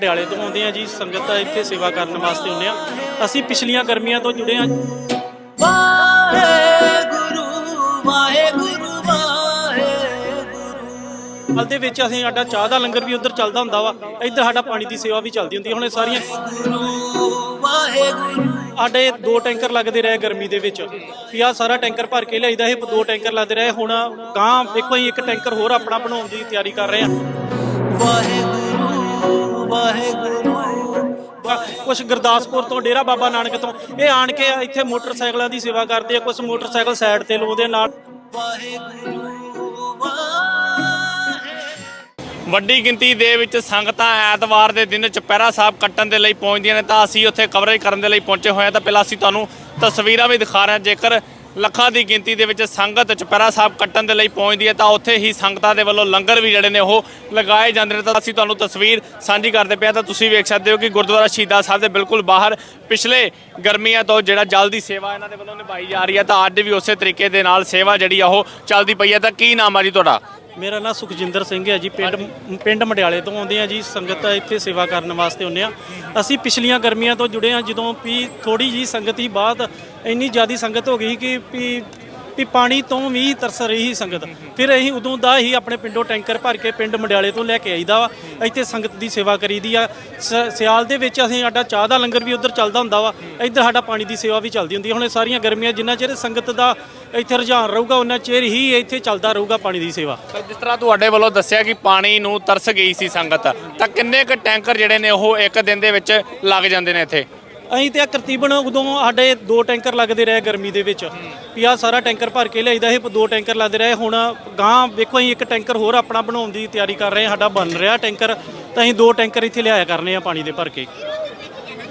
ਪਟਿਆਲੇ ਤੋਂ ਆਉਂਦੇ ਆ ਜੀ ਸੰਗਤ ਇੱਥੇ ਸੇਵਾ ਕਰਨ ਵਾਸਤੇ ਆਉਂਦੇ ਆ ਅਸੀਂ ਪਿਛਲੀਆਂ ਗਰਮੀਆਂ ਤੋਂ ਜੁੜੇ ਆ ਵਾਹਿਗੁਰੂ ਵਾਹਿਗੁਰੂ ਵਾਹਿਗੁਰੂ। ਹਾਲ ਦੇ ਵਿੱਚ ਅਸੀਂ ਸਾਡਾ ਚਾਹ ਦਾ ਲੰਗਰ ਵੀ ਉੱਧਰ ਚੱਲਦਾ ਹੁੰਦਾ ਵਾ। ਇੱਧਰ ਸਾਡਾ ਪਾਣੀ ਦੀ ਸੇਵਾ ਵੀ ਚੱਲਦੀ ਹੁੰਦੀ। ਹੁਣ ਇਹ ਸਾਰੀਆਂ ਸਾਡੇ ਦੋ ਟੈਂਕਰ ਲੱਗਦੇ ਰਹੇ ਗਰਮੀ ਦੇ ਵਿੱਚ। ਵੀ ਆਹ ਸਾਰਾ ਟੈਂਕਰ ਭਰ ਕੇ ਲਿਆਈਦਾ ਇਹ ਦੋ ਟੈਂਕਰ ਲੱਗਦੇ ਰਹੇ। ਹੁਣ ਗਾਂ ਵੇਖੋ ਅਸੀਂ ਇੱਕ ਟੈਂਕਰ ਹੋਰ ਆਪਣਾ ਬਣਾਉਣ ਦੀ ਤਿਆਰੀ ਕਰ ਰਹੇ ਆ ਵਾਹਿਗੁਰੂ। ਕੁਝ ਗੁਰਦਾਸਪੁਰ ਤੋਂ ਡੇਰਾ ਬਾਬਾ ਨਾਨਕ ਤੋਂ। ਇਹ ਆਣ ਕੇ ਇੱਥੇ ਮੋਟਰਸਾਈਕਲਾਂ ਦੀ ਸੇਵਾ ਕਰਦੇ ਆ ਕੁਝ ਮੋਟਰਸਾਈਕਲ ਸਾਈਡ ਤੇ ਲਾਉਂਦੇ ਨਾਲ। ਵੱਡੀ ਗਿਣਤੀ ਦੇ ਵਿੱਚ ਸੰਗਤਾਂ ਐਤਵਾਰ ਦੇ ਦਿਨ ਚੁਪਹਿਰਾ ਸਾਹਿਬ ਕੱਟਣ ਦੇ ਲਈ ਪਹੁੰਚਦੀਆਂ ਨੇ, ਤਾਂ ਅਸੀਂ ਉੱਥੇ ਕਵਰੇਜ ਕਰਨ ਦੇ ਲਈ ਪਹੁੰਚੇ ਹੋਏ ਹਾਂ ਤਾਂ ਪਹਿਲਾਂ ਅਸੀਂ ਤੁਹਾਨੂੰ ਤਸਵੀਰਾਂ ਵੀ ਦਿਖਾ ਰਹੇ ਹਾਂ। ਜੇਕਰ ਲੱਖਾਂ ਦੀ ਗਿਣਤੀ ਦੇ ਵਿੱਚ ਸੰਗਤ ਚੁਪਹਿਰਾ ਸਾਹਿਬ ਕੱਟਣ ਦੇ ਲਈ ਪਹੁੰਚਦੀ ਹੈ, ਤਾਂ ਉੱਥੇ ਹੀ ਸੰਗਤਾਂ ਦੇ ਵੱਲੋਂ ਲੰਗਰ ਵੀ ਜਿਹੜੇ ਨੇ ਉਹ ਲਗਾਏ ਜਾਂਦੇ ਨੇ। ਤਾਂ ਅਸੀਂ ਤੁਹਾਨੂੰ ਤਸਵੀਰ ਸਾਂਝੀ ਕਰਦੇ ਪਏ ਹਾਂ, ਤਾਂ ਤੁਸੀਂ ਵੇਖ ਸਕਦੇ ਹੋ ਕਿ ਗੁਰਦੁਆਰਾ ਸ਼ਹੀਦਾਂ ਸਾਹਿਬ ਦੇ ਬਿਲਕੁਲ ਬਾਹਰ ਪਿਛਲੇ ਗਰਮੀਆਂ ਤੋਂ ਜਿਹੜਾ ਜਲ ਦੀ ਸੇਵਾ ਇਹਨਾਂ ਦੇ ਵੱਲੋਂ ਨਿਭਾਈ ਜਾ ਰਹੀ ਹੈ, ਤਾਂ ਅੱਜ ਵੀ ਉਸੇ ਤਰੀਕੇ ਦੇ ਨਾਲ ਸੇਵਾ ਜਿਹੜੀ ਆ ਉਹ ਚੱਲਦੀ ਪਈ ਹੈ। ਤਾਂ ਕੀ ਨਾਮ ਆ ਜੀ ਤੁਹਾਡਾ? ਮੇਰਾ ਨਾਮ ਸੁਖਜਿੰਦਰ ਸਿੰਘ ਹੈ ਜੀ, ਪਿੰਡ ਪਿੰਡ ਮਡਿਆਲੇ ਤੋਂ ਆਉਂਦੇ ਆ ਜੀ, ਸੰਗਤ ਇੱਥੇ ਸੇਵਾ ਕਰਨ ਵਾਸਤੇ ਆਉਂਦੇ ਆ ਅਸੀਂ ਪਿਛਲੀਆਂ ਗਰਮੀਆਂ ਤੋਂ ਜੁੜੇ ਆ ਜਦੋਂ ਵੀ ਥੋੜੀ ਜੀ ਸੰਗਤ ਹੀ ਬਾਅਦ ਇੰਨੀ ਜ਼ਿਆਦੀ ਸੰਗਤ ਹੋ ਗਈ ਕਿ ਵੀ ਵੀ ਪਾਣੀ ਤੋਂ ਵੀ ਤਰਸ ਰਹੀ ਸੀ ਸੰਗਤ। ਫਿਰ ਅਸੀਂ ਉਦੋਂ ਦਾ ਹੀ ਆਪਣੇ ਪਿੰਡੋਂ ਟੈਂਕਰ ਭਰ ਕੇ ਪਿੰਡ ਮਡਿਆਲੇ ਤੋਂ ਲੈ ਕੇ ਆਈਦਾ ਵਾ। ਇੱਥੇ ਸੰਗਤ ਦੀ ਸੇਵਾ ਕਰੀਦੀ ਆ। ਸ- ਸਿਆਲ ਦੇ ਵਿੱਚ ਅਸੀਂ ਸਾਡਾ ਚਾਹ ਦਾ ਲੰਗਰ ਵੀ ਉੱਧਰ ਚੱਲਦਾ ਹੁੰਦਾ ਵਾ। ਇੱਧਰ ਸਾਡਾ ਪਾਣੀ ਦੀ ਸੇਵਾ ਵੀ ਚੱਲਦੀ ਹੁੰਦੀ ਆ। ਹੁਣ ਇਹ ਸਾਰੀਆਂ ਗਰਮੀਆਂ ਜਿੰਨਾ ਚਿਰ ਸੰਗਤ ਦਾ ਇੱਥੇ ਰੁਝਾਨ ਰਹੂਗਾ ਉਹਨਾਂ ਚਿਰ ਹੀ ਇੱਥੇ ਚੱਲਦਾ ਰਹੂਗਾ ਪਾਣੀ ਦੀ ਸੇਵਾ। ਤਾਂ ਜਿਸ ਤਰ੍ਹਾਂ ਤੁਹਾਡੇ ਵੱਲੋਂ ਦੱਸਿਆ ਕਿ ਪਾਣੀ ਨੂੰ ਤਰਸ ਗਈ ਸੀ ਸੰਗਤ, ਤਾਂ ਕਿੰਨੇ ਕੁ ਟੈਂਕਰ ਜਿਹੜੇ ਨੇ ਉਹ ਇੱਕ ਦਿਨ ਦੇ ਵਿੱਚ ਲੱਗ ਜਾਂਦੇ ਨੇ ਇੱਥੇ? ਅਸੀਂ ਤੇ ਕਰਤੀਬਨ ਉਦੋਂ ਸਾਡੇ ਦੋ ਟੈਂਕਰ ਲੱਗਦੇ ਰਹੇ ਗਰਮੀ ਦੇ ਵਿੱਚ। ਵੀ ਆਹ ਸਾਰਾ ਟੈਂਕਰ ਭਰ ਕੇ ਲਿਆਈਦਾ ਇਹ ਦੋ ਟੈਂਕਰ ਲੱਗਦੇ ਰਹੇ। ਹੁਣ ਗਾਂ ਵੇਖੋ ਅਸੀਂ ਇੱਕ ਟੈਂਕਰ ਹੋਰ ਆਪਣਾ ਬਣਾਉਣ ਦੀ ਤਿਆਰੀ ਕਰ ਰਹੇ ਹਾਂ, ਸਾਡਾ ਬਣ ਰਿਹਾ ਟੈਂਕਰ। ਤਾਂ ਅਸੀਂ ਦੋ ਟੈਂਕਰ ਇੱਥੇ ਲਿਆਇਆ ਕਰਨੇ ਆ ਪਾਣੀ ਦੇ ਭਰ ਕੇ।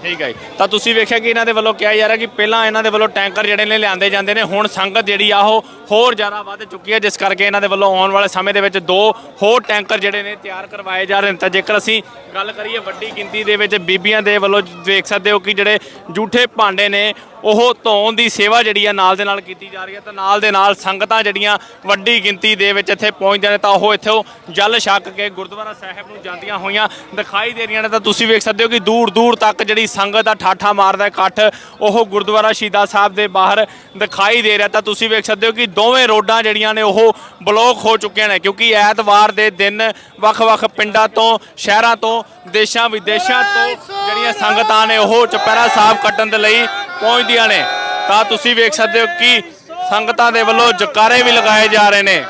ਠੀਕ ਹੈ ਜੀ। ਤਾਂ ਤੁਸੀਂ ਵੇਖਿਆ ਕਿ ਇਹਨਾਂ ਦੇ ਵੱਲੋਂ ਕਿਹਾ ਜਾ ਰਿਹਾ ਕਿ ਪਹਿਲਾਂ ਇਹਨਾਂ ਦੇ ਵੱਲੋਂ ਟੈਂਕਰ ਜਿਹੜੇ ਨੇ ਲਿਆਂਦੇ ਜਾਂਦੇ ਨੇ, ਹੁਣ ਸੰਗਤ ਜਿਹੜੀ ਆ ਉਹ ਹੋਰ ਜ਼ਿਆਦਾ ਵੱਧ ਚੁੱਕੀ ਹੈ, ਜਿਸ ਕਰਕੇ ਇਹਨਾਂ ਦੇ ਵੱਲੋਂ ਆਉਣ ਵਾਲੇ ਸਮੇਂ ਦੇ ਵਿੱਚ ਦੋ ਹੋਰ ਟੈਂਕਰ ਜਿਹੜੇ ਨੇ ਤਿਆਰ ਕਰਵਾਏ ਜਾ ਰਹੇ ਨੇ। ਤਾਂ ਜੇਕਰ ਅਸੀਂ ਗੱਲ ਕਰੀਏ ਵੱਡੀ ਗਿਣਤੀ ਦੇ ਵਿੱਚ, ਬੀਬੀਆਂ ਦੇ ਵੱਲੋਂ ਦੇਖ ਸਕਦੇ ਹੋ ਕਿ ਜਿਹੜੇ ਜੂਠੇ ਭਾਂਡੇ ਨੇ ਉਹ ਧੋਣ ਦੀ ਸੇਵਾ ਜਿਹੜੀ ਆ ਨਾਲ ਦੇ ਨਾਲ ਕੀਤੀ ਜਾ ਰਹੀ ਹੈ ਤਾਂ ਨਾਲ ਦੇ ਨਾਲ ਸੰਗਤਾਂ ਜਿਹੜੀਆਂ ਵੱਡੀ ਗਿਣਤੀ ਦੇ ਵਿੱਚ ਇੱਥੇ ਪਹੁੰਚਦੇ ਨੇ ਤਾਂ ਉਹ ਇੱਥੋਂ ਜਲ ਛਕ ਕੇ ਗੁਰਦੁਆਰਾ ਸਾਹਿਬ ਨੂੰ ਜਾਂਦੀਆਂ ਹੋਈਆਂ ਦਿਖਾਈ ਦੇ ਰਹੀਆਂ ਨੇ ਤਾਂ ਤੁਸੀਂ ਵੇਖ ਸਕਦੇ ਹੋ ਕਿ ਦੂਰ ਦੂਰ ਤੱਕ ਜਿਹੜੀ ਸੰਗਤ ਦਾ ਠਾਠਾ ਮਾਰਦਾ ਇਕੱਠ ਉਹ ਗੁਰਦੁਆਰਾ ਸ਼ਹੀਦਾਂ ਸਾਹਿਬ ਦੇ ਬਾਹਰ ਦਿਖਾਈ ਦੇ ਰਿਹਾ ਤਾਂ ਤੁਸੀਂ ਵੇਖ ਸਕਦੇ ਹੋ ਕਿ ਦੋਵੇਂ ਰੋਡਾਂ ਜਿਹੜੀਆਂ ਨੇ ਉਹ ਬਲੌਕ ਹੋ ਚੁੱਕੀਆਂ ਨੇ ਕਿਉਂਕਿ ਐਤਵਾਰ ਦੇ ਦਿਨ ਵੱਖ-ਵੱਖ ਪਿੰਡਾਂ ਤੋਂ ਸ਼ਹਿਰਾਂ ਤੋਂ ਦੇਸ਼ਾਂ ਵਿਦੇਸ਼ਾਂ ਤੋਂ ਜਿਹੜੀਆਂ ਸੰਗਤਾਂ ਨੇ ਉਹ ਚੁਪਹਿਰਾ ਸਾਹਿਬ ਕੱਟਣ ਦੇ ਲਈ ਪਹੁੰਚਦੀਆਂ ਨੇ। ਤਾਂ ਤੁਸੀਂ ਵੇਖ ਸਕਦੇ ਹੋ ਕਿ ਸੰਗਤਾਂ ਦੇ ਵੱਲੋਂ ਜਕਾਰੇ ਵੀ ਲਗਾਏ ਜਾ ਰਹੇ ਨੇ।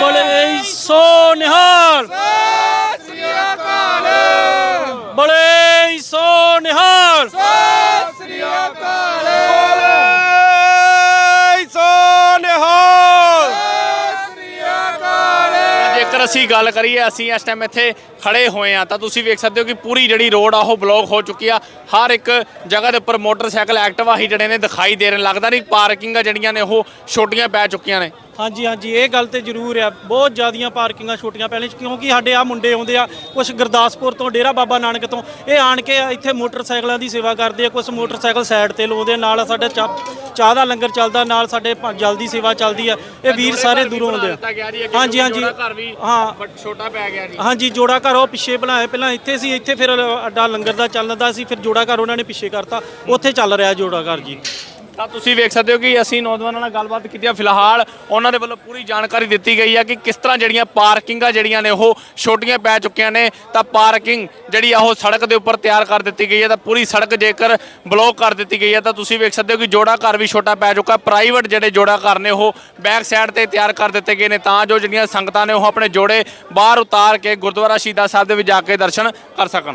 ਬੜੇ ਸੋ ਨਿਹਾਲ ਬੜੇ ਸੋ ਨਿਹਾਲ ਬੜੇ ਸੋ ਨਿਹਾਲ ਜੇਕਰ ਅਸੀਂ ਗੱਲ ਕਰੀਏ, ਅਸੀਂ ਇਸ ਟਾਈਮ ਇੱਥੇ ਖੜੇ ਹੋਏ ਆ ਤਾਂ ਤੁਸੀਂ ਵੇਖ ਸਕਦੇ ਹੋ ਕਿ ਪੂਰੀ ਜਿਹੜੀ ਰੋਡ ਆ, ਉਹ ਬਲੌਕ ਹੋ ਚੁੱਕੀ ਆ। ਹਰ ਇੱਕ ਜਗ੍ਹਾ ਦੇ ਉੱਪਰ ਮੋਟਰਸਾਈਕਲ ਐਕਟਿਵਾ ਹੀ ਜਿਹੜੇ ਨੇ ਦਿਖਾਈ ਦੇ ਰਹੇ ਨੇ। ਲੱਗਦਾ ਨਹੀਂ ਪਾਰਕਿੰਗਾਂ ਜਿਹੜੀਆਂ ਨੇ, ਉਹ ਛੋਟੀਆਂ ਪੈ ਚੁੱਕੀਆਂ ਨੇ। ਹਾਂਜੀ ਹਾਂਜੀ, ਇਹ ਗੱਲ ਤੇ ਜ਼ਰੂਰ ਆ। ਬਹੁਤ ਜ਼ਿਆਦੀਆਂ ਪਾਰਕਿੰਗਾਂ ਛੋਟੀਆਂ ਪਹਿਲੇ ਕਿਉਂਕਿ ਸਾਡੇ ਆ ਮੁੰਡੇ ਆਉਂਦੇ ਆ ਕੁਝ ਗੁਰਦਾਸਪੁਰ ਤੋਂ, ਡੇਰਾ ਬਾਬਾ ਨਾਨਕ ਤੋਂ, ਇਹ ਆਣ ਕੇ ਇੱਥੇ ਮੋਟਰਸਾਈਕਲਾਂ ਦੀ ਸੇਵਾ ਕਰਦੇ ਆ ਕੁਝ ਮੋਟਰਸਾਈਕਲ ਸਾਈਡ ਤੇ ਲਾਉਂਦੇ ਨਾਲ ਸਾਡਾ ਚਾਹ ਦਾ ਲੰਗਰ ਚੱਲਦਾ ਨਾਲ ਸਾਡੇ ਪ- ਜਲ ਦੀ ਸੇਵਾ ਚੱਲਦੀ ਆ ਇਹ ਵੀਰ ਸਾਰੇ ਦੂਰੋਂ ਆਉਂਦੇ ਆ। ਹਾਂਜੀ ਹਾਂਜੀ। ਹਾਂ। ਬਟ ਛੋਟਾ ਪੈ ਗਿਆ ਜੀ। ਹਾਂਜੀ ਜੋੜਾ ਘਰ ਉਹ ਪਿੱਛੇ ਬਣਾਇਆ। ਪਹਿਲਾਂ ਇੱਥੇ ਸੀ ਇੱਥੇ ਫਿਰ ਅੱਡਾ ਲੰਗਰ ਦਾ ਚੱਲਦਾ ਸੀ ਫਿਰ ਜੋੜਾ ਘਰ ਉਹਨਾਂ ਨੇ ਪਿੱਛੇ ਕਰਤਾ। ਉੱਥੇ ਚੱਲ ਰਿਹਾ ਜੋੜਾ ਘਰ ਜੀ। ਤਾਂ ਤੁਸੀਂ ਵੇਖ ਸਕਦੇ ਹੋ ਕਿ ਅਸੀਂ ਨੌਜਵਾਨਾਂ ਨਾਲ ਗੱਲਬਾਤ ਕੀਤੀ ਆ। ਫਿਲਹਾਲ ਉਹਨਾਂ ਦੇ ਵੱਲੋਂ ਪੂਰੀ ਜਾਣਕਾਰੀ ਦਿੱਤੀ ਗਈ ਆ ਕਿ ਕਿਸ ਤਰ੍ਹਾਂ ਜਿਹੜੀਆਂ ਪਾਰਕਿੰਗਾਂ ਜਿਹੜੀਆਂ ਨੇ, ਉਹ ਛੋਟੀਆਂ ਪੈ ਚੁੱਕੀਆਂ ਨੇ। ਤਾਂ ਪਾਰਕਿੰਗ ਜਿਹੜੀ ਆ, ਉਹ ਸੜਕ ਦੇ ਉੱਪਰ ਤਿਆਰ ਕਰ ਦਿੱਤੀ ਗਈ ਹੈ ਤਾਂ ਪੂਰੀ ਸੜਕ ਜੇਕਰ ਬਲੌਕ ਕਰ ਦਿੱਤੀ ਗਈ ਹੈ ਤਾਂ ਤੁਸੀਂ ਵੇਖ ਸਕਦੇ ਹੋ ਕਿ ਜੋੜਾ ਘਰ ਵੀ ਛੋਟਾ ਪੈ ਚੁੱਕਾ। ਪ੍ਰਾਈਵੇਟ ਜਿਹੜੇ ਜੋੜਾ ਘਰ ਨੇ, ਉਹ ਬੈਕ ਸਾਈਡ ਤੇ ਤਿਆਰ ਕਰ ਦਿੱਤੇ ਗਏ ਨੇ। ਤਾਂ ਜੋ ਜਿਹੜੀਆਂ ਸੰਗਤਾਂ ਨੇ, ਉਹ ਆਪਣੇ ਜੋੜੇ ਬਾਹਰ ਉਤਾਰ ਕੇ ਗੁਰਦੁਆਰਾ ਸ਼ਹੀਦਾਂ ਸਾਹਿਬ ਦੇ ਵਿੱਚ ਜਾ ਕੇ ਦਰਸ਼ਨ ਕਰ ਸਕਣ।